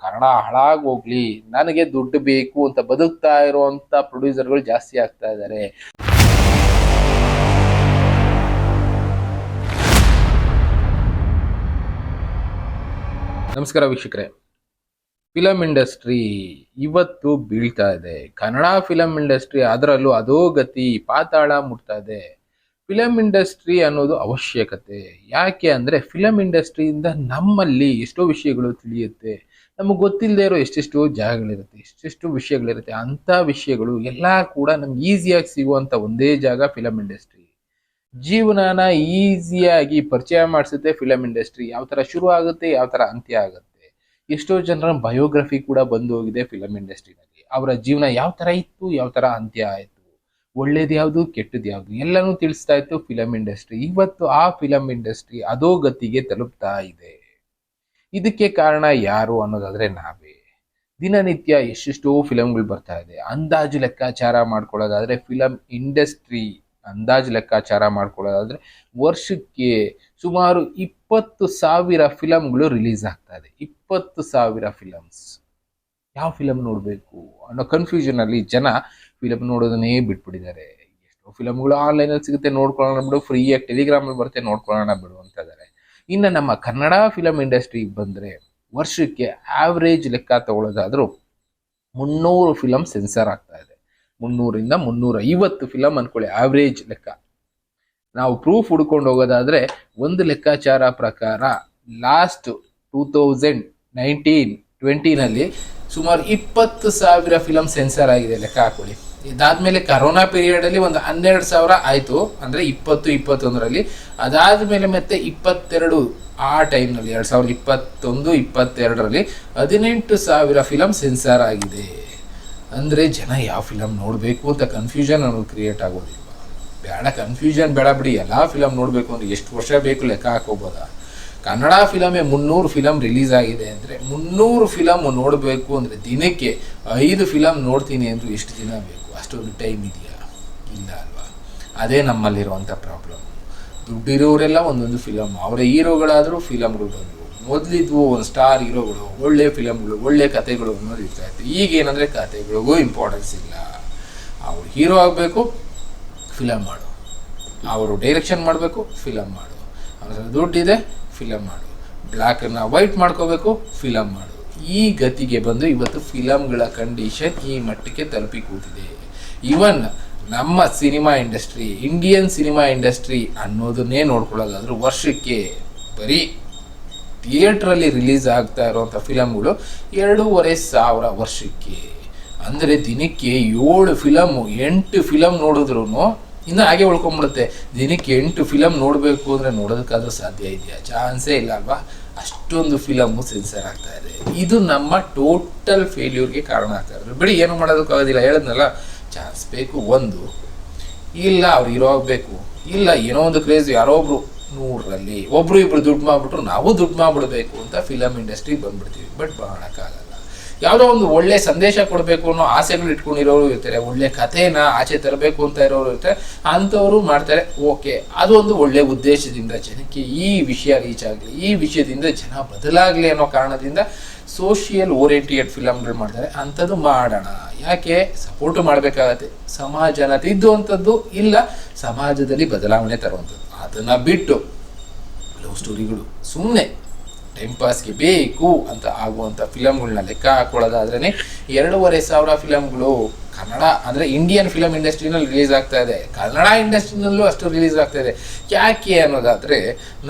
ಕನ್ನಡ ಹಾಳಾಗೋಗ್ಲಿ, ನನಗೆ ದುಡ್ಡು ಬೇಕು ಅಂತ ಬದುಕ್ತಾ ಇರುವಂತ ಪ್ರೊಡ್ಯೂಸರ್ಗಳು ಜಾಸ್ತಿ ಆಗ್ತಾ ಇದ್ದಾರೆ. ನಮಸ್ಕಾರ ವೀಕ್ಷಕರೇ. ಫಿಲಂ ಇಂಡಸ್ಟ್ರಿ ಇವತ್ತು ಬೀಳ್ತಾ ಇದೆ. ಕನ್ನಡ ಫಿಲಂ ಇಂಡಸ್ಟ್ರಿ ಅದರಲ್ಲೂ ಅದೋ ಗತಿ ಪಾತಾಳ ಮುಟ್ತಾ ಇದೆ. ಫಿಲಂ ಇಂಡಸ್ಟ್ರಿ ಅನ್ನೋದು ಅವಶ್ಯಕತೆ. ಯಾಕೆ ಅಂದ್ರೆ ಫಿಲಂ ಇಂಡಸ್ಟ್ರಿಯಿಂದ ನಮ್ಮಲ್ಲಿ ಎಷ್ಟೋ ವಿಷಯಗಳು ತಿಳಿಯುತ್ತೆ. ನಮಗೆ ಗೊತ್ತಿಲ್ಲದೆ ಇರೋ ಎಷ್ಟೆಷ್ಟು ಜಾಗಗಳಿರುತ್ತೆ, ಎಷ್ಟೆಷ್ಟು ವಿಷಯಗಳಿರುತ್ತೆ. ಅಂಥ ವಿಷಯಗಳು ಎಲ್ಲ ಕೂಡ ನಮ್ಗೆ ಈಸಿಯಾಗಿ ಸಿಗುವಂಥ ಒಂದೇ ಜಾಗ ಫಿಲಂ ಇಂಡಸ್ಟ್ರಿ ಜೀವನನ ಈಸಿಯಾಗಿ ಪರಿಚಯ ಮಾಡಿಸುತ್ತೆ ಫಿಲಂ ಇಂಡಸ್ಟ್ರಿ ಯಾವ ಥರ ಶುರು ಆಗುತ್ತೆ, ಯಾವ ಥರ ಅಂತ್ಯ ಆಗುತ್ತೆ. ಎಷ್ಟೋ ಜನರ ಬಯೋಗ್ರಫಿ ಕೂಡ ಬಂದು ಹೋಗಿದೆ ಫಿಲಂ ಇಂಡಸ್ಟ್ರಿನಲ್ಲಿ ಅವರ ಜೀವನ ಯಾವ ಥರ ಇತ್ತು, ಯಾವ ಥರ ಅಂತ್ಯ ಆಯಿತು. ಒಳ್ಳೇದು ಯಾವುದು ಕೆಟ್ಟದ್ದು ಯಾವುದು? ಎಲ್ಲನೂ ತಿಳಿಸ್ತಾ ಇತ್ತು ಫಿಲಂ ಇಂಡಸ್ಟ್ರಿ ಇವತ್ತು ಆ ಫಿಲಂ ಇಂಡಸ್ಟ್ರಿ ಅದೋ ಗತಿಗೆ ತಲುಪ್ತಾ ಇದೆ. ಇದಕ್ಕೆ ಕಾರಣ ಯಾರು ಅನ್ನೋದಾದ್ರೆ ನಾವೇ. ದಿನನಿತ್ಯ ಎಷ್ಟೆಷ್ಟೋ ಫಿಲಮ್ಗಳು ಬರ್ತಾ ಇದೆ. ಅಂದಾಜು ಲೆಕ್ಕಾಚಾರ ಮಾಡ್ಕೊಳ್ಳೋದಾದ್ರೆ ಫಿಲಂ ಇಂಡಸ್ಟ್ರಿ ಅಂದಾಜು ಲೆಕ್ಕಾಚಾರ ಮಾಡ್ಕೊಳ್ಳೋದಾದ್ರೆ ವರ್ಷಕ್ಕೆ ಸುಮಾರು ಇಪ್ಪತ್ತು ಸಾವಿರ ಫಿಲಮ್ಗಳು ರಿಲೀಸ್ ಆಗ್ತಾ ಇದೆ. ಇಪ್ಪತ್ತು ಸಾವಿರ ಫಿಲಮ್ಸ್. ಯಾವ ಫಿಲಮ್ ನೋಡಬೇಕು ಅನ್ನೋ ಕನ್ಫ್ಯೂಷನ್ ಅಲ್ಲಿ ಜನ ಫಿಲಮ್ ನೋಡೋದನ್ನೇ ಬಿಟ್ಬಿಟ್ಟಿದ್ದಾರೆ. ಎಷ್ಟೋ ಫಿಲಮ್ಗಳು ಆನ್ಲೈನಲ್ಲಿ ಸಿಗುತ್ತೆ ನೋಡ್ಕೊಳ್ಳೋಣ ಬಿಡು ಫ್ರೀಯಾಗಿ ಟೆಲಿಗ್ರಾಮಲ್ಲಿ ಬರುತ್ತೆ ನೋಡ್ಕೊಳ್ಳೋಣ ಬಿಡು ಅಂತ ಇದ್ದಾರೆ. ಇನ್ನು ನಮ್ಮ ಕನ್ನಡ ಫಿಲಮ್ ಇಂಡಸ್ಟ್ರಿ ಬಂದರೆ ವರ್ಷಕ್ಕೆ ಆವ್ರೇಜ್ ಲೆಕ್ಕ ತಗೊಳ್ಳೋದಾದ್ರೂ ಮುನ್ನೂರು ಫಿಲಮ್ ಸೆನ್ಸರ್ ಆಗ್ತಾ ಇದೆ. ಮುನ್ನೂರಿಂದ ಮುನ್ನೂರ ಐವತ್ತು ಫಿಲಮ್ ಅಂದ್ಕೊಳ್ಳಿ ಆವ್ರೇಜ್ ಲೆಕ್ಕ. ನಾವು ಪ್ರೂಫ್ ಹುಡ್ಕೊಂಡು ಹೋಗೋದಾದರೆ ಒಂದು ಲೆಕ್ಕಾಚಾರ ಪ್ರಕಾರ ಲಾಸ್ಟ್ ಟೂ ತೌಸಂಡ್ ನೈನ್ಟೀನ್ ಟ್ವೆಂಟಿನಲ್ಲಿ ಸುಮಾರು ಇಪ್ಪತ್ತು ಸಾವಿರ ಫಿಲಮ್ ಸೆನ್ಸರ್ ಆಗಿದೆ ಲೆಕ್ಕ ಹಾಕೊಳ್ಳಿ ಇದಾದ್ಮೇಲೆ ಕರೋನಾ ಪೀರಿಯಡ್ ಅಲ್ಲಿ ಒಂದು ಹನ್ನೆರಡು ಸಾವಿರ ಆಯ್ತು. ಅಂದ್ರೆ ಇಪ್ಪತ್ತು, ಇಪ್ಪತ್ತೊಂದರಲ್ಲಿ. ಅದಾದ್ಮೇಲೆ ಮತ್ತೆ ಇಪ್ಪತ್ತೆರಡು ಆ ಟೈಮ್ನಲ್ಲಿ ಎರಡ್ ಸಾವಿರದ ಇಪ್ಪತ್ತೊಂದು, ಇಪ್ಪತ್ತೆರಡರಲ್ಲಿ ಹದಿನೆಂಟು ಸಾವಿರ ಫಿಲಮ್ ಸೆನ್ಸಾರ್ ಆಗಿದೆ. ಅಂದ್ರೆ ಜನ ಯಾವ ಫಿಲಮ್ ನೋಡಬೇಕು ಅಂತ ಕನ್ಫ್ಯೂಷನ್ ಅನ್ನೋದು ಕ್ರಿಯೇಟ್ ಆಗೋದಿಲ್ಲ. ಬೇಡ ಕನ್ಫ್ಯೂಷನ್ ಬೇಡ ಬಿಡಿ. ಎಲ್ಲ ಫಿಲಮ್ ನೋಡಬೇಕು ಅಂದ್ರೆ ಎಷ್ಟು ವರ್ಷ ಬೇಕು ಲೆಕ್ಕ ಹಾಕೋಬೋದಾ? ಕನ್ನಡ ಫಿಲಮೇ ಮುನ್ನೂರು ಫಿಲಮ್ ರಿಲೀಸ್ ಆಗಿದೆ ಅಂದರೆ ಮುನ್ನೂರು ಫಿಲಮ್ ನೋಡಬೇಕು ಅಂದರೆ ದಿನಕ್ಕೆ ಐದು ಫಿಲಮ್ ನೋಡ್ತೀನಿ ಅಂದರೂ ಎಷ್ಟು ದಿನ ಬೇಕು? ಅಷ್ಟೊಂದು ಟೈಮ್ ಇದೆಯಾ? ಇಲ್ಲ ಅಲ್ವಾ? ಅದೇ ನಮ್ಮಲ್ಲಿರುವಂಥ ಪ್ರಾಬ್ಲಮ್ ದುಡ್ಡಿರೋರೆಲ್ಲ ಒಂದೊಂದು ಫಿಲಮ್ ಅವರ ಹೀರೋಗಳಾದರೂ ಫಿಲಮ್ಗಳು ಬಂದವು. ಮೊದಲಿದ್ವು ಒಂದು ಸ್ಟಾರ್ ಹೀರೋಗಳು, ಒಳ್ಳೆ ಫಿಲಮ್ಗಳು ಒಳ್ಳೆ ಕತೆಗಳು ಅನ್ನೋದು ಇರ್ತಾ ಇತ್ತು. ಈಗ ಏನಂದರೆ ಕತೆಗಳಿಗೂ ಇಂಪಾರ್ಟೆನ್ಸ್ ಇಲ್ಲ. ಅವ್ರು ಹೀರೋ ಆಗಬೇಕು ಫಿಲಮ್ ಮಾಡು. ಅವರು ಡೈರೆಕ್ಷನ್ ಮಾಡಬೇಕು ಫಿಲಮ್ ಮಾಡು. ಅವ್ರ ದುಡ್ಡಿದೆ ಫಿಲಮ್ ಮಾಡು. ಬ್ಲ್ಯಾಕನ್ನು ವೈಟ್ ಮಾಡ್ಕೋಬೇಕು ಫಿಲಮ್ ಮಾಡು. ಈ ಗತಿಗೆ ಬಂದು ಇವತ್ತು ಫಿಲಮ್ಗಳ ಕಂಡೀಷನ್ ಈ ಮಟ್ಟಕ್ಕೆ ತಲುಪಿ ಕೂತಿದೆ. ಇವನ್ ನಮ್ಮ cinema industry Indian cinema industry ಅನ್ನೋದನ್ನೇ ನೋಡ್ಕೊಳ್ಳೋದಾದ್ರೂ ವರ್ಷಕ್ಕೆ ಬರೀ ಥಿಯೇಟ್ರಲ್ಲಿ ರಿಲೀಸ್ ಆಗ್ತಾ ಇರುವಂಥ ಫಿಲಮ್ಗಳು ಎರಡೂವರೆ ಸಾವಿರ ವರ್ಷಕ್ಕೆ. ಅಂದರೆ ದಿನಕ್ಕೆ ಏಳು ಫಿಲಮು ಎಂಟು ಫಿಲಮ್ ನೋಡಿದ್ರು ಇನ್ನು ಹಾಗೆ ಉಳ್ಕೊಂಬಿಡುತ್ತೆ. ದಿನಕ್ಕೆ ಎಂಟು ಫಿಲಮ್ ನೋಡಬೇಕು ಅಂದರೆ ನೋಡೋದಕ್ಕಾದ್ರೂ ಸಾಧ್ಯ ಇದೆಯಾ? ಚಾನ್ಸೇ ಇಲ್ಲ ಅಲ್ವಾ? ಅಷ್ಟೊಂದು ಫಿಲಮ್ಮು ಸೆನ್ಸರ್ ಆಗ್ತಾ ಇದೆ. ಇದು ನಮ್ಮ ಟೋಟಲ್ ಫೇಲ್ಯೂರ್ಗೆ ಕಾರಣ ಆಗ್ತಾ ಇರೋದು. ಬಿಡಿ, ಏನು ಮಾಡೋದಕ್ಕಾಗೋದಿಲ್ಲ. ಹೇಳಿದ್ನಲ್ಲ ಚಾನ್ಸ್ ಬೇಕು, ಒಂದು. ಇಲ್ಲ, ಅವ್ರು ಹೀರೋ ಆಗಬೇಕು. ಇಲ್ಲ, ಏನೋ ಒಂದು ಕ್ರೇಜ್ ಯಾರೋ ಒಬ್ರು ನೂರರಲ್ಲಿ, ಒಬ್ರು ಇಬ್ರು ದುಡ್ಡು ಮಾಡಿಬಿಟ್ರು ನಾವು ದುಡ್ಡು ಮಾಡಿಬಿಡಬೇಕು ಅಂತ ಫಿಲಮ್ ಇಂಡಸ್ಟ್ರಿಗೆ ಬಂದ್ಬಿಡ್ತೀವಿ. ಬಟ್ ಮಾಡೋಕ್ಕಾಗಲ್ಲ ಯಾವುದೋ ಒಂದು ಒಳ್ಳೆ ಸಂದೇಶ ಕೊಡಬೇಕು ಅನ್ನೋ ಆಸೆಗಳು ಇಟ್ಕೊಂಡಿರೋರು ಇರ್ತಾರೆ. ಒಳ್ಳೆ ಕಥೆನ ಆಚೆ ತರಬೇಕು ಅಂತ ಇರೋರು ಇರ್ತಾರೆ. ಅಂಥವರು ಮಾಡ್ತಾರೆ. ಓಕೆ ಅದು ಒಂದು ಒಳ್ಳೆ ಉದ್ದೇಶದಿಂದ ಜನಕ್ಕೆ ಈ ವಿಷಯ ರೀಚ್ ಆಗಲಿ, ಈ ವಿಷಯದಿಂದ ಜನ ಬದಲಾಗಲಿ ಅನ್ನೋ ಕಾರಣದಿಂದ ಸೋಷಿಯಲ್ ಓರಿಯೆಂಟೆಡ್ ಫಿಲಮ್ಗಳು ಮಾಡ್ತಾರೆ ಅಂಥದ್ದು ಮಾಡೋಣ. ಯಾಕೆ? ಸಪೋರ್ಟ್ ಮಾಡಬೇಕಾಗತ್ತೆ. ಸಮಾಜನ ತಿದ್ದುವಂಥದ್ದು ಇಲ್ಲ, ಸಮಾಜದಲ್ಲಿ ಬದಲಾವಣೆ ತರುವಂಥದ್ದು. ಅದನ್ನ ಬಿಟ್ಟು ಲವ್ ಸ್ಟೋರಿಗಳು ಸುಮ್ಮನೆ ಟೈಮ್ ಪಾಸ್ಗೆ ಬೇಕು ಅಂತ ಆಗುವಂಥ ಫಿಲಮ್ಗಳನ್ನ ಲೆಕ್ಕ ಹಾಕೊಳ್ಳೋದಾದ್ರೇ ಎರಡೂವರೆ ಸಾವಿರ ಫಿಲಮ್ಗಳು ಕನ್ನಡ ಅಂದರೆ ಇಂಡಿಯನ್ ಫಿಲಮ್ ಇಂಡಸ್ಟ್ರಿನಲ್ಲಿ ರಿಲೀಸ್ ಆಗ್ತಾ ಇದೆ. ಕನ್ನಡ ಇಂಡಸ್ಟ್ರಿನಲ್ಲೂ ಅಷ್ಟು ರಿಲೀಸ್ ಆಗ್ತಾ ಇದೆ. ಯಾಕೆ ಅನ್ನೋದಾದರೆ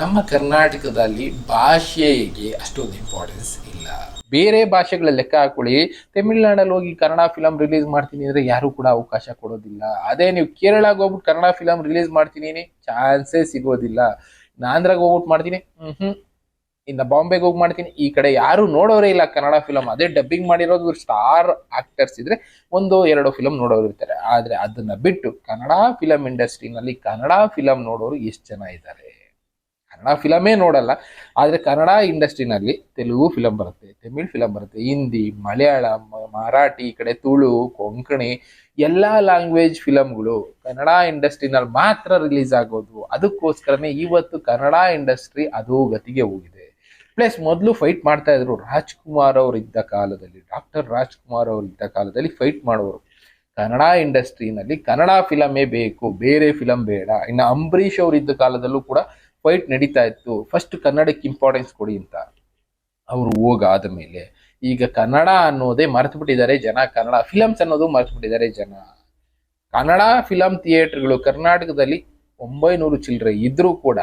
ನಮ್ಮ ಕರ್ನಾಟಕದಲ್ಲಿ ಭಾಷೆಗೆ ಅಷ್ಟೊಂದು ಇಂಪಾರ್ಟೆನ್ಸ್ ಇಲ್ಲ. ಬೇರೆ ಭಾಷೆಗಳ ಲೆಕ್ಕ ಹಾಕೊಳ್ಳಿ. ತಮಿಳ್ನಾಡಲ್ಲಿ ಹೋಗಿ ಕನ್ನಡ ಫಿಲಮ್ ರಿಲೀಸ್ ಮಾಡ್ತೀನಿ ಅಂದರೆ ಯಾರು ಕೂಡ ಅವಕಾಶ ಕೊಡೋದಿಲ್ಲ. ಅದೇ ನೀವು ಕೇರಳಗೆ ಹೋಗ್ಬಿಟ್ಟು ಕನ್ನಡ ಫಿಲಮ್ ರಿಲೀಸ್ ಮಾಡ್ತೀನಿ, ಚಾನ್ಸೇ ಸಿಗೋದಿಲ್ಲ. ನಾಂದ್ರಾಗ ಹೋಗ್ಬಿಟ್ಟು ಮಾಡ್ತೀನಿ ಹ್ಞೂ ಇನ್ನು ಬಾಂಬೆಗೆ ಹೋಗಿ ಮಾಡ್ತೀನಿ. ಈ ಕಡೆ ಯಾರು ನೋಡೋರೇ ಇಲ್ಲ. ಕನ್ನಡ ಫಿಲಮ್ ಅದೇ ಡಬ್ಬಿಂಗ್ ಮಾಡಿರೋದು ಸ್ಟಾರ್ ಆಕ್ಟರ್ಸ್ ಇದ್ರೆ ಒಂದು ಎರಡು ಫಿಲಮ್ ನೋಡೋರು ಇರ್ತಾರೆ. ಆದ್ರೆ ಅದನ್ನ ಬಿಟ್ಟು ಕನ್ನಡ ಫಿಲಮ್ ಇಂಡಸ್ಟ್ರಿನಲ್ಲಿ ಕನ್ನಡ ಫಿಲಮ್ ನೋಡೋರು ಎಷ್ಟು ಜನ ಇದ್ದಾರೆ ಕನ್ನಡ ಫಿಲಮೇ ನೋಡಲ್ಲ. ಆದರೆ ಕನ್ನಡ ಇಂಡಸ್ಟ್ರಿನಲ್ಲಿ ತೆಲುಗು ಫಿಲಮ್ ಬರುತ್ತೆ, ತಮಿಳ್ ಫಿಲಮ್ ಬರುತ್ತೆ, ಹಿಂದಿ, ಮಲಯಾಳಂ, ಮರಾಠಿ, ಈ ಕಡೆ ತುಳು, ಕೊಂಕಣಿ ಎಲ್ಲ ಲ್ಯಾಂಗ್ವೇಜ್ ಫಿಲಮ್ಗಳು ಕನ್ನಡ ಇಂಡಸ್ಟ್ರಿನಲ್ಲಿ ಮಾತ್ರ ರಿಲೀಸ್ ಆಗೋದು. ಅದಕ್ಕೋಸ್ಕರನೇ ಇವತ್ತು ಕನ್ನಡ ಇಂಡಸ್ಟ್ರಿ ಅದು ಗತಿಗೆ ಹೋಗಿದೆ. ಪ್ಲಸ್ ಮೊದಲು ಫೈಟ್ ಮಾಡ್ತಾ ಇದ್ರು ರಾಜ್ಕುಮಾರ್ ಅವರಿದ್ದ ಕಾಲದಲ್ಲಿ ಡಾಕ್ಟರ್ ರಾಜ್ಕುಮಾರ್ ಅವ್ರು ಇದ್ದ ಕಾಲದಲ್ಲಿ ಫೈಟ್ ಮಾಡೋರು ಕನ್ನಡ ಇಂಡಸ್ಟ್ರಿನಲ್ಲಿ ಕನ್ನಡ ಫಿಲಮೇ ಬೇಕು, ಬೇರೆ ಫಿಲಮ್ ಬೇಡ. ಇನ್ನು ಅಂಬರೀಷ್ ಅವರು ಇದ್ದ ಕಾಲದಲ್ಲೂ ಕೂಡ ಫೈಟ್ ನಡೀತಾ ಇತ್ತು. ಫಸ್ಟ್ ಕನ್ನಡಕ್ಕೆ ಇಂಪಾರ್ಟೆನ್ಸ್ ಕೊಡಿ ಅಂತ ಅವರು ಹೋಗಾದ ಮೇಲೆ. ಈಗ ಕನ್ನಡ ಅನ್ನೋದೇ ಮರೆತು ಬಿಟ್ಟಿದ್ದಾರೆ ಜನ. ಕನ್ನಡ ಫಿಲಮ್ಸ್ ಅನ್ನೋದು ಮರೆತು ಬಿಟ್ಟಿದ್ದಾರೆ ಜನ. ಕನ್ನಡ ಫಿಲಮ್ ಥಿಯೇಟರ್ಗಳು ಕರ್ನಾಟಕದಲ್ಲಿ ಒಂಬೈನೂರು ಚಿಲ್ಲರೆ ಇದ್ರೂ ಕೂಡ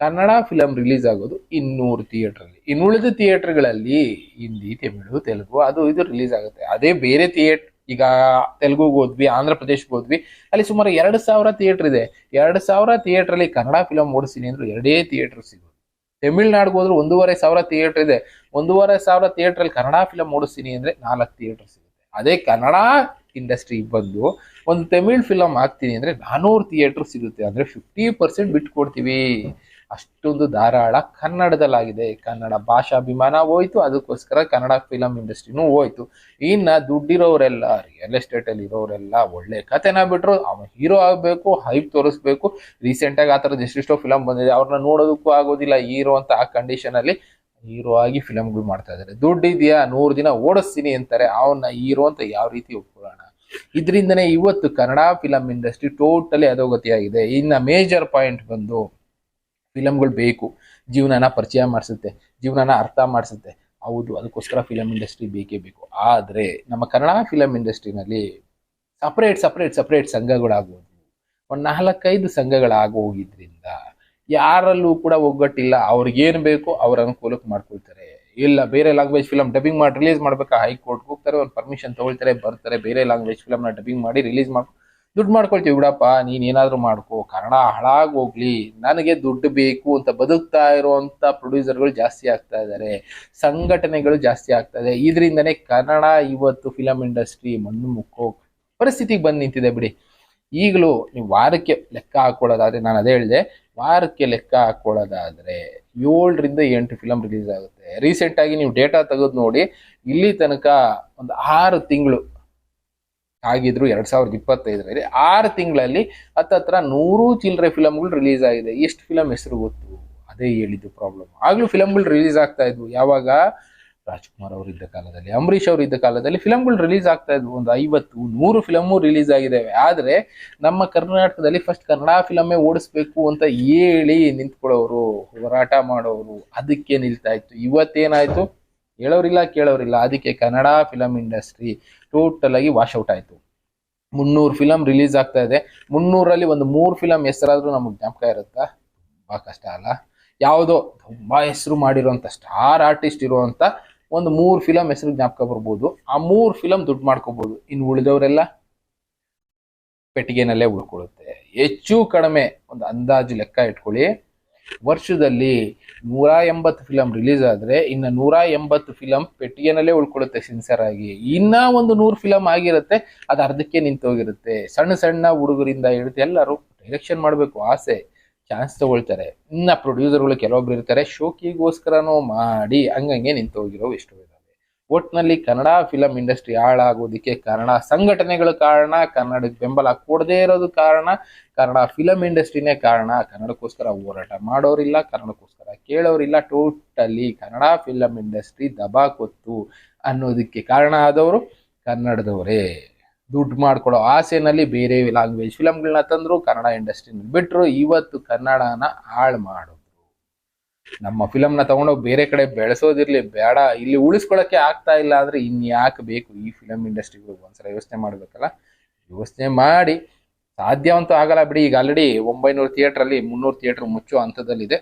ಕನ್ನಡ ಫಿಲಂ ರಿಲೀಸ್ ಆಗೋದು ಇನ್ನೂರು ಥಿಯೇಟ್ರಲ್ಲಿ ಇನ್ನುಳಿದ ಥಿಯೇಟರ್ಗಳಲ್ಲಿ ಹಿಂದಿ, ತಮಿಳು, ತೆಲುಗು ಅದು ಇದು ರಿಲೀಸ್ ಆಗುತ್ತೆ. ಅದೇ ಬೇರೆ ಥಿಯೇಟ್ ಈಗ ತೆಲುಗುಗೆ ಹೋದ್ವಿ, ಆಂಧ್ರ ಪ್ರದೇಶಕ್ಕೆ ಹೋದ್ವಿ, ಅಲ್ಲಿ ಸುಮಾರು ಎರಡು ಸಾವಿರ ಥಿಯೇಟರ್ ಇದೆ. ಎರಡು ಸಾವಿರ ಥಿಯೇಟ್ರಲ್ಲಿ ಕನ್ನಡ ಫಿಲಂ ಓಡಿಸಿನಿ ಅಂದ್ರೆ ಎರಡೇ ಥಿಯೇಟರ್ ಸಿಗೋದು. ತಮಿಳ್ನಾಡಿಗೆ ಹೋದ್ರೆ ಒಂದೂವರೆ ಸಾವಿರ ಥಿಯೇಟರ್ ಇದೆ. ಒಂದೂವರೆ ಸಾವಿರ ಥಿಯೇಟ್ರಲ್ಲಿ ಕನ್ನಡ ಫಿಲಂ ಓಡಿಸ್ತೀನಿ ಅಂದ್ರೆ ನಾಲ್ಕು ಥಿಯೇಟರ್ ಸಿಗುತ್ತೆ. ಅದೇ ಕನ್ನಡ ಇಂಡಸ್ಟ್ರಿ ಬಂದು ಒಂದು ತಮಿಳ್ ಫಿಲಂ ಹಾಕ್ತೀನಿ ಅಂದ್ರೆ ನಾನೂರು ಥಿಯೇಟರ್ ಸಿಗುತ್ತೆ. ಅಂದ್ರೆ ಫಿಫ್ಟಿ ಪರ್ಸೆಂಟ್ ಬಿಟ್ಟು ಕೊಡ್ತೀವಿ ಅಷ್ಟೊಂದು ಧಾರಾಳ ಕನ್ನಡದಲ್ಲಾಗಿದೆ. ಕನ್ನಡ ಭಾಷಾಭಿಮಾನ ಹೋಯ್ತು, ಅದಕ್ಕೋಸ್ಕರ ಕನ್ನಡ ಫಿಲಂ ಇಂಡಸ್ಟ್ರಿನೂ ಹೋಯ್ತು. ಇನ್ನ ದುಡ್ಡಿರೋರೆಲ್ಲ ರಿಯಲ್ ಎಸ್ಟೇಟ್ ಅಲ್ಲಿ ಇರೋರೆಲ್ಲ ಒಳ್ಳೆ ಕಥೆನ ಬಿಟ್ರು ಅವ ಹೀರೋ ಆಗ್ಬೇಕು ಹೈಪ್ ತೋರಿಸ್ಬೇಕು. ರೀಸೆಂಟ್ ಆಗಿ ಆ ಥರದ್ದು ಎಷ್ಟೆಷ್ಟೋ ಫಿಲಂ ಬಂದಿದೆ ಅವ್ರನ್ನ ನೋಡೋದಕ್ಕೂ ಆಗೋದಿಲ್ಲ ಹೀರೋ ಅಂತ ಆ ಕಂಡೀಷನ್ ಅಲ್ಲಿ ಹೀರೋ ಆಗಿ ಫಿಲಮ್ಗಳು ಮಾಡ್ತಾ ಇದಾರೆ. ದುಡ್ಡು ಇದೆಯಾ ನೂರು ದಿನ ಓಡಿಸ್ತೀನಿ ಅಂತಾರೆ ಅವನ್ನ ಹೀರೋ ಅಂತ ಯಾವ ರೀತಿ ಒಪ್ಕೊಳ್ಳೋಣ? ಇದರಿಂದನೇ ಇವತ್ತು ಕನ್ನಡ ಫಿಲಂ ಇಂಡಸ್ಟ್ರಿ ಟೋಟಲಿ ಅಧೋಗತಿಯಾಗಿದೆ. ಇನ್ನ ಮೇಜರ್ ಪಾಯಿಂಟ್ ಬಂದು ಫಿಲಮ್ಗಳು ಬೇಕು. ಜೀವನನ ಪರಿಚಯ ಮಾಡಿಸುತ್ತೆ, ಜೀವನನ ಅರ್ಥ ಮಾಡಿಸುತ್ತೆ. ಹೌದು, ಅದಕ್ಕೋಸ್ಕರ ಫಿಲಂ ಇಂಡಸ್ಟ್ರಿ ಬೇಕೇ ಬೇಕು. ಆದರೆ ನಮ್ಮ ಕನ್ನಡ ಫಿಲಂ ಇಂಡಸ್ಟ್ರಿನಲ್ಲಿ ಸಪ್ರೇಟ್ ಸಪ್ರೇಟ್ ಸಪ್ರೇಟ್ ಸಂಘಗಳಾಗೋದು, ಒಂದು ನಾಲ್ಕೈದು ಸಂಘಗಳಾಗೋಗಿದ್ರಿಂದ ಯಾರಲ್ಲೂ ಕೂಡ ಒಗ್ಗಟ್ಟಿಲ್ಲ. ಅವ್ರಿಗೇನು ಬೇಕೋ ಅವ್ರ ಅನುಕೂಲಕ್ಕೆ ಮಾಡ್ಕೊಳ್ತಾರೆ. ಇಲ್ಲ, ಬೇರೆ ಲ್ಯಾಂಗ್ವೇಜ್ ಫಿಲಮ್ ಡಬ್ಬಿಂಗ್ ಮಾಡಿ ರಿಲೀಸ್ ಮಾಡ್ಬೇಕಾ? ಹೈಕೋರ್ಟ್ಗೆ ಹೋಗ್ತಾರೆ, ಒಂದು ಪರ್ಮಿಷನ್ ತೊಗೊಳ್ತಾರೆ, ಬರ್ತಾರೆ, ಬೇರೆ ಲ್ಯಾಂಗ್ವೇಜ್ ಫಿಲಮ್ನ ಡಬ್ಬಿಂಗ್ ಮಾಡಿ ರಿಲೀಸ್ ಮಾಡಿ ದುಡ್ಡು ಮಾಡ್ಕೊಳ್ತೀವಿ ಬಿಡಪ್ಪ, ನೀನೇನಾದರೂ ಮಾಡ್ಕೊ ಕನ್ನಡ ಹಾಳಾಗಿ ಹೋಗ್ಲಿ, ನನಗೆ ದುಡ್ಡು ಬೇಕು ಅಂತ ಬದುಕ್ತಾ ಇರುವಂತ ಪ್ರೊಡ್ಯೂಸರ್ಗಳು ಜಾಸ್ತಿ ಆಗ್ತಾ ಇದ್ದಾರೆ ಸಂಘಟನೆಗಳು ಜಾಸ್ತಿ ಆಗ್ತಾ ಇದೆ. ಇದರಿಂದನೇ ಕನ್ನಡ ಇವತ್ತು ಫಿಲಂ ಇಂಡಸ್ಟ್ರಿ ಮಣ್ಣು ಮುಕ್ಕೋ ಪರಿಸ್ಥಿತಿಗೆ ಬಂದು ನಿಂತಿದೆ ಬಿಡಿ. ಈಗಲೂ ನೀವು ವಾರಕ್ಕೆ ಲೆಕ್ಕ ಹಾಕ್ಕೊಳ್ಳೋದಾದರೆ ನಾನು ಅದೇ ಹೇಳಿದೆ, ವಾರಕ್ಕೆ ಲೆಕ್ಕ ಹಾಕೊಳ್ಳೋದಾದ್ರೆ ಏಳರಿಂದ ಎಂಟು ಫಿಲಂ ರಿಲೀಸ್ ಆಗುತ್ತೆ. ರೀಸೆಂಟಾಗಿ ನೀವು ಡೇಟಾ ತೆಗೆದು ನೋಡಿ, ಇಲ್ಲಿ ತನಕ ಒಂದು ಆರು ತಿಂಗಳು ಆಗಿದ್ರು ಎರಡ್ ಸಾವಿರದ ಇಪ್ಪತ್ತೈದರಲ್ಲಿ ಆರು ತಿಂಗಳಲ್ಲಿ ಹತ್ತತ್ರ ನೂರು ಚಿಲ್ಲರೆ ಫಿಲಮ್ಗಳು ರಿಲೀಸ್ ಆಗಿದೆ. ಎಷ್ಟು ಫಿಲಮ್ ಹೆಸರು ಗೊತ್ತು? ಅದೇ ಹೇಳಿದ್ದು ಪ್ರಾಬ್ಲಮ್ ಆಗ್ಲೂ ಫಿಲಮ್ಗಳು ರಿಲೀಸ್ ಆಗ್ತಾ ಇದ್ವು. ಯಾವಾಗ? ರಾಜ್ಕುಮಾರ್ ಅವರು ಇದ್ದ ಕಾಲದಲ್ಲಿ, ಅಂಬರೀಷ್ ಅವರು ಇದ್ದ ಕಾಲದಲ್ಲಿ ಫಿಲಮ್ಗಳು ರಿಲೀಸ್ ಆಗ್ತಾ ಇದ್ವು. ಒಂದು ಐವತ್ತು, ನೂರು ಫಿಲಮು ರಿಲೀಸ್ ಆಗಿದ್ದಾವೆ. ಆದರೆ ನಮ್ಮ ಕರ್ನಾಟಕದಲ್ಲಿ ಫಸ್ಟ್ ಕನ್ನಡ ಫಿಲಮೇ ಓಡಿಸ್ಬೇಕು ಅಂತ ಹೇಳಿ ನಿಂತ್ಕೊಳ್ಳೋರು, ಹೋರಾಟ ಮಾಡೋರು, ಅದಕ್ಕೆ ನಿಲ್ತಾ ಇತ್ತು. ಇವತ್ತೇನಾಯ್ತು? ಹೇಳೋರಿಲ್ಲ, ಕೇಳೋರಿಲ್ಲ. ಅದಕ್ಕೆ ಕನ್ನಡ ಫಿಲಮ್ ಇಂಡಸ್ಟ್ರಿ ಟೋಟಲ್ ಆಗಿ ವಾಶ್ ಔಟ್ ಆಯಿತು. ಮುನ್ನೂರು ಫಿಲಮ್ ರಿಲೀಸ್ ಆಗ್ತಾ ಇದೆ. ಮುನ್ನೂರಲ್ಲಿ ಒಂದು ಮೂರು ಫಿಲಮ್ ಹೆಸರಾದರೂ ನಮಗೆ ಜ್ಞಾಪಕ ಇರುತ್ತಾ? ತುಂಬ ಕಷ್ಟ ಅಲ್ಲ. ಯಾವುದೋ ತುಂಬ ಹೆಸರು ಮಾಡಿರುವಂಥ ಸ್ಟಾರ್ ಆರ್ಟಿಸ್ಟ್ ಇರುವಂಥ ಒಂದು ಮೂರು ಫಿಲಮ್ ಹೆಸರು ಜ್ಞಾಪಕ ಬರ್ಬೋದು. ಆ ಮೂರು ಫಿಲಮ್ ದುಡ್ಡು ಮಾಡ್ಕೋಬೋದು. ಇನ್ನು ಉಳಿದವರೆಲ್ಲ? ಪೆಟ್ಟಿಗೆನಲ್ಲೇ ಉಳ್ಕೊಳ್ಳುತ್ತೆ ಹೆಚ್ಚು ಕಡಿಮೆ ಒಂದು ಅಂದಾಜು ಲೆಕ್ಕ ಇಟ್ಕೊಳ್ಳಿ. ವರ್ಷದಲ್ಲಿ ನೂರ ಎಂಬತ್ತು ಫಿಲಮ್ ರಿಲೀಸ್ ಆದ್ರೆ ಇನ್ನು ನೂರ ಎಂಬತ್ತು ಫಿಲಂ ಪೆಟ್ಟಿಗೆನಲ್ಲೇ ಉಳ್ಕೊಳ್ಳುತ್ತೆ ಸಿನ್ಸರ್ ಆಗಿ. ಇನ್ನ ಒಂದು ನೂರು ಫಿಲಂ ಆಗಿರುತ್ತೆ, ಅದು ಅರ್ಧಕ್ಕೆ ನಿಂತೋಗಿರುತ್ತೆ ಸಣ್ಣ ಸಣ್ಣ ಹುಡುಗರಿಂದ ಹಿಡಿದು ಎಲ್ಲರೂ ಡೈರೆಕ್ಷನ್ ಮಾಡಬೇಕು ಆಸೆ ಚಾನ್ಸ್ ತಗೊಳ್ತಾರೆ. ಇನ್ನ ಪ್ರೊಡ್ಯೂಸರ್ಗಳು ಕೆಲವೊಬ್ರು ಇರ್ತಾರೆ, ಶೋಕಿಗೋಸ್ಕರನೂ ಮಾಡಿ ಹಂಗಂಗೆ ನಿಂತೋಗಿರೋ ಎಷ್ಟೋ ಇದಾವೆ ಒಟ್ನಲ್ಲಿ ಕನ್ನಡ ಫಿಲಂ ಇಂಡಸ್ಟ್ರಿ ಹಾಳಾಗೋದಕ್ಕೆ ಕನ್ನಡ ಸಂಘಟನೆಗಳು ಕಾರಣ ಕನ್ನಡಕ್ಕೆ ಬೆಂಬಲ ಕೊಡದೇ ಇರೋದು ಕಾರಣ, ಕನ್ನಡ ಫಿಲಂ ಇಂಡಸ್ಟ್ರಿನೇ ಕಾರಣ. ಕನ್ನಡಕ್ಕೋಸ್ಕರ ಹೋರಾಟ ಮಾಡೋರಿಲ್ಲ, ಕನ್ನಡಕ್ಕೋಸ್ಕರ ಕೇಳೋರಿಲ್ಲ. ಟೋಟಲಿ ಕನ್ನಡ ಫಿಲಂ ಇಂಡಸ್ಟ್ರಿ ದಬಾ ಕೊತ್ತು ಅನ್ನೋದಕ್ಕೆ ಕಾರಣ ಆದವರು ಕನ್ನಡದವರೇ. ದುಡ್ಡು ಮಾಡ್ಕೊಳ್ಳೋ ಆಸೆನಲ್ಲಿ ಬೇರೆ ಲ್ಯಾಂಗ್ವೇಜ್ ಫಿಲಮ್ಗಳನ್ನ ತಂದರು ಕನ್ನಡ ಇಂಡಸ್ಟ್ರಿನ ಬಿಟ್ಟರು ಇವತ್ತು ಕನ್ನಡನ ಹಾಳು ಮಾಡಿದ್ರು ನಮ್ಮ ಫಿಲಮ್ನ ತಗೊಂಡೋಗಿ ಬೇರೆ ಕಡೆ ಬೆಳೆಸೋದಿರ್ಲಿ, ಬೇಡ. ಇಲ್ಲಿ ಉಳಿಸ್ಕೊಳಕ್ಕೆ ಆಗ್ತಾ ಇಲ್ಲ ಅಂದ್ರೆ ಇನ್ಯಾಕೆ ಬೇಕು ಈ ಫಿಲಂ ಇಂಡಸ್ಟ್ರಿಗಳಿಗೆ ಒಂದ್ಸಲ ಯೋಚನೆ ಮಾಡ್ಬೇಕಲ್ಲ? ಯೋಚನೆ ಮಾಡಿ. ಸಾಧ್ಯವಂತೂ ಆಗಲ್ಲ ಬಿಡಿ. ಈಗ ಆಲ್ರೆಡಿ ಒಂಬೈನೂರು ಥಿಯೇಟರ್ ಅಲ್ಲಿ ಮುನ್ನೂರು ಥಿಯೇಟರ್ ಮುಚ್ಚೋ ಹಂತದಲ್ಲಿದೆ.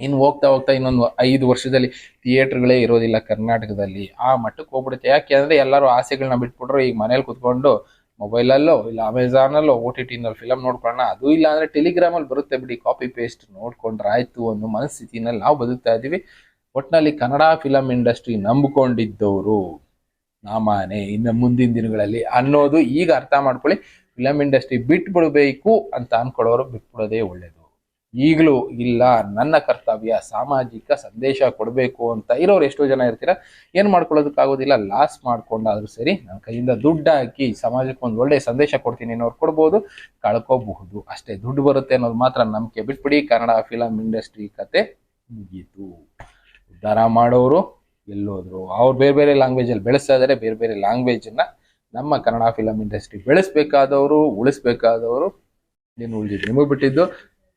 ಇನ್ನು ಹೋಗ್ತಾ ಹೋಗ್ತಾ ಇನ್ನೊಂದು ಐದು ವರ್ಷದಲ್ಲಿ ಥಿಯೇಟರ್ಗಳೇ ಇರೋದಿಲ್ಲ ಕರ್ನಾಟಕದಲ್ಲಿ. ಆ ಮಟ್ಟಕ್ಕೆ ಹೋಗ್ಬಿಡುತ್ತೆ. ಯಾಕೆ ಅಂದ್ರೆ ಎಲ್ಲರೂ ಆಸೆಗಳನ್ನ ಬಿಟ್ಬಿಟ್ರು. ಈಗ ಮನೇಲಿ ಕುತ್ಕೊಂಡು ಮೊಬೈಲಲ್ಲೋ ಇಲ್ಲ ಅಮೆಝಾನಲ್ಲೋ ಓ ಟಿ ಟಿನಲ್ಲಿ ಫಿಲಮ್ ನೋಡ್ಕೊಳ್ಳೋಣ. ಅದು ಇಲ್ಲ ಅಂದ್ರೆ ಟೆಲಿಗ್ರಾಮಲ್ಲಿ ಬರುತ್ತೆ ಬಿಡಿ. ಕಾಪಿ ಪೇಸ್ಟ್ ನೋಡ್ಕೊಂಡ್ರೆ ಆಯ್ತು ಅನ್ನೋ ಮನಸ್ಥಿತಿನಲ್ಲಿ ನಾವು ಬದುಕ್ತಾ ಇದ್ದೀವಿ. ಒಟ್ಟಿನಲ್ಲಿ ಕನ್ನಡ ಫಿಲಂ ಇಂಡಸ್ಟ್ರಿ ನಂಬಿಕೊಂಡಿದ್ದವರು ನಾಮಾನೆ ಇನ್ನು ಮುಂದಿನ ದಿನಗಳಲ್ಲಿ ಅನ್ನೋದು ಈಗ ಅರ್ಥ ಮಾಡ್ಕೊಳ್ಳಿ. ಫಿಲಂ ಇಂಡಸ್ಟ್ರಿ ಬಿಟ್ಬಿಡಬೇಕು ಅಂತ ಅನ್ಕೊಳ್ಳೋರು ಬಿಟ್ಬಿಡೋದೇ ಒಳ್ಳೇದು. ಈಗಲೂ ಇಲ್ಲ, ನನ್ನ ಕರ್ತವ್ಯ ಸಾಮಾಜಿಕ ಸಂದೇಶ ಕೊಡಬೇಕು ಅಂತ ಇರೋರು ಎಷ್ಟೋ ಜನ ಇರ್ತೀರ, ಏನು ಮಾಡ್ಕೊಳ್ಳೋದಕ್ಕಾಗೋದಿಲ್ಲ ಲಾಸ್ ಮಾಡ್ಕೊಂಡಾದ್ರೂ ಸರಿ, ನನ್ನ ಕೈಯಿಂದ ದುಡ್ಡು ಹಾಕಿ ಸಮಾಜಕ್ಕೆ ಒಂದು ಒಳ್ಳೆ ಸಂದೇಶ ಕೊಡ್ತೀನಿ ಅನ್ನೋರು ಕೊಡ್ಬೋದು, ಕಳ್ಕೋಬಹುದು. ಅಷ್ಟೇ ದುಡ್ಡು ಬರುತ್ತೆ ಅನ್ನೋದು ಮಾತ್ರ ನಂಬಿಕೆ. ಬಿಟ್ಬಿಡಿ, ಕನ್ನಡ ಫಿಲಮ್ ಇಂಡಸ್ಟ್ರಿ ಕತೆ ಮುಗೀತು. ಉದ್ಧಾರ ಮಾಡೋರು ಎಲ್ಲೋದ್ರು. ಅವ್ರು ಬೇರೆ ಬೇರೆ ಲ್ಯಾಂಗ್ವೇಜಲ್ಲಿ ಬೆಳೆಸ್ತಾ ಇದ್ದಾರೆ ಬೇರೆ ಬೇರೆ ಲ್ಯಾಂಗ್ವೇಜನ್ನು ನಮ್ಮ ಕನ್ನಡ ಫಿಲಮ್ ಇಂಡಸ್ಟ್ರಿ ಬೆಳೆಸ್ಬೇಕಾದವರು, ಉಳಿಸ್ಬೇಕಾದವರು ಏನು ಉಳಿದಿದ್ದು, ನಿಮಗೆ ಬಿಟ್ಟಿದ್ದು.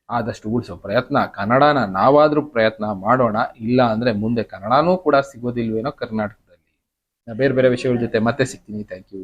ಆದಷ್ಟು ಉಳಿಸೋ ಪ್ರಯತ್ನ. ಕನ್ನಡನ ನಾವಾದರೂ ಪ್ರಯತ್ನ ಮಾಡೋಣ. ಇಲ್ಲ ಅಂದರೆ ಮುಂದೆ ಕನ್ನಡನೂ ಕೂಡ ಸಿಗೋದಿಲ್ವೇನೋ ಕರ್ನಾಟಕದಲ್ಲಿ. ಬೇರೆ ಬೇರೆ ವಿಷಯಗಳ ಜೊತೆ ಮತ್ತೆ ಸಿಗ್ತೀನಿ. Thank you